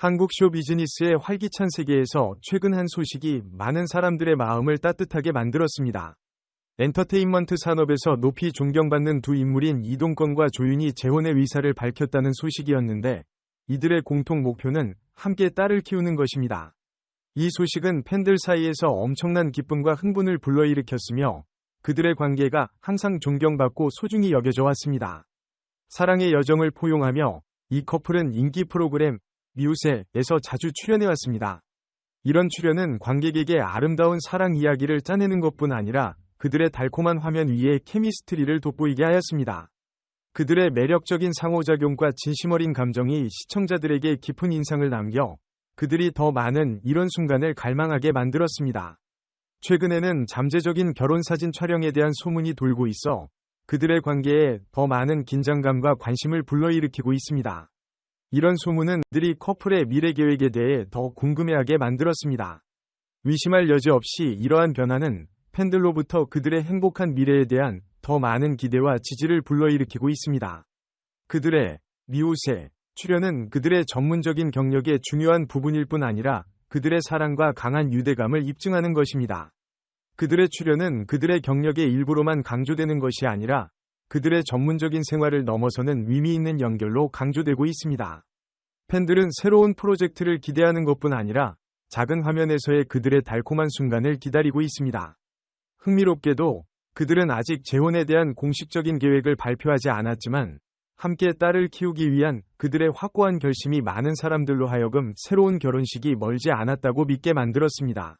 한국 쇼비즈니스의 활기찬 세계에서 최근 한 소식이 많은 사람들의 마음을 따뜻하게 만들었습니다. 엔터테인먼트 산업에서 높이 존경받는 두 인물인 이동건과 조윤이 재혼의 의사를 밝혔다는 소식이었는데 이들의 공통 목표는 함께 딸을 키우는 것입니다. 이 소식은 팬들 사이에서 엄청난 기쁨과 흥분을 불러일으켰으며 그들의 관계가 항상 존경받고 소중히 여겨져 왔습니다. 사랑의 여정을 포용하며 이 커플은 인기 프로그램 미우새에서 자주 출연해왔습니다. 이런 출연은 관객에게 아름다운 사랑 이야기를 짜내는 것뿐 아니라 그들의 달콤한 화면 위에 케미스트리를 돋보이게 하였습니다. 그들의 매력적인 상호작용과 진심 어린 감정이 시청자들에게 깊은 인상을 남겨 그들이 더 많은 이런 순간을 갈망하게 만들었습니다. 최근에는 잠재적인 결혼 사진 촬영에 대한 소문이 돌고 있어 그들의 관계에 더 많은 긴장감과 관심을 불러일으키고 있습니다. 이런 소문은 그들이 커플의 미래 계획에 대해 더 궁금해하게 만들었습니다. 의심할 여지 없이 이러한 변화는 팬들로부터 그들의 행복한 미래에 대한 더 많은 기대와 지지를 불러일으키고 있습니다. 그들의 미우새 출연은 그들의 전문적인 경력의 중요한 부분일 뿐 아니라 그들의 사랑과 강한 유대감을 입증하는 것입니다. 그들의 출연은 그들의 경력의 일부로만 강조되는 것이 아니라 그들의 전문적인 생활을 넘어서는 의미 있는 연결로 강조되고 있습니다. 팬들은 새로운 프로젝트를 기대하는 것뿐 아니라 작은 화면에서의 그들의 달콤한 순간을 기다리고 있습니다. 흥미롭게도 그들은 아직 재혼에 대한 공식적인 계획을 발표하지 않았지만 함께 딸을 키우기 위한 그들의 확고한 결심이 많은 사람들로 하여금 새로운 결혼식이 멀지 않았다고 믿게 만들었습니다.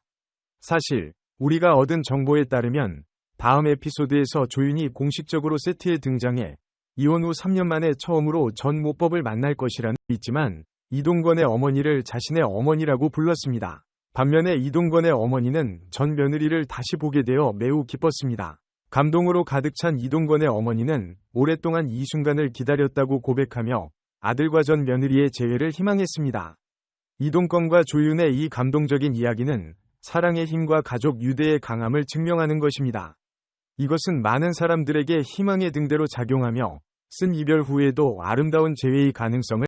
사실 우리가 얻은 정보에 따르면 다음 에피소드에서 조윤이 공식적으로 세트에 등장해 이혼 후 3년 만에 처음으로 전 모법을 만날 것이라는 있지만 이동건의 어머니를 자신의 어머니라고 불렀습니다. 반면에 이동건의 어머니는 전 며느리를 다시 보게 되어 매우 기뻤습니다. 감동으로 가득 찬 이동건의 어머니는 오랫동안 이 순간을 기다렸다고 고백하며 아들과 전 며느리의 재회를 희망했습니다. 이동건과 조윤의 이 감동적인 이야기는 사랑의 힘과 가족 유대의 강함을 증명하는 것입니다. 이것은 많은 사람들에게 희망의 등대로 작용하며 쓴 이별 후에도 아름다운 재회의 가능성을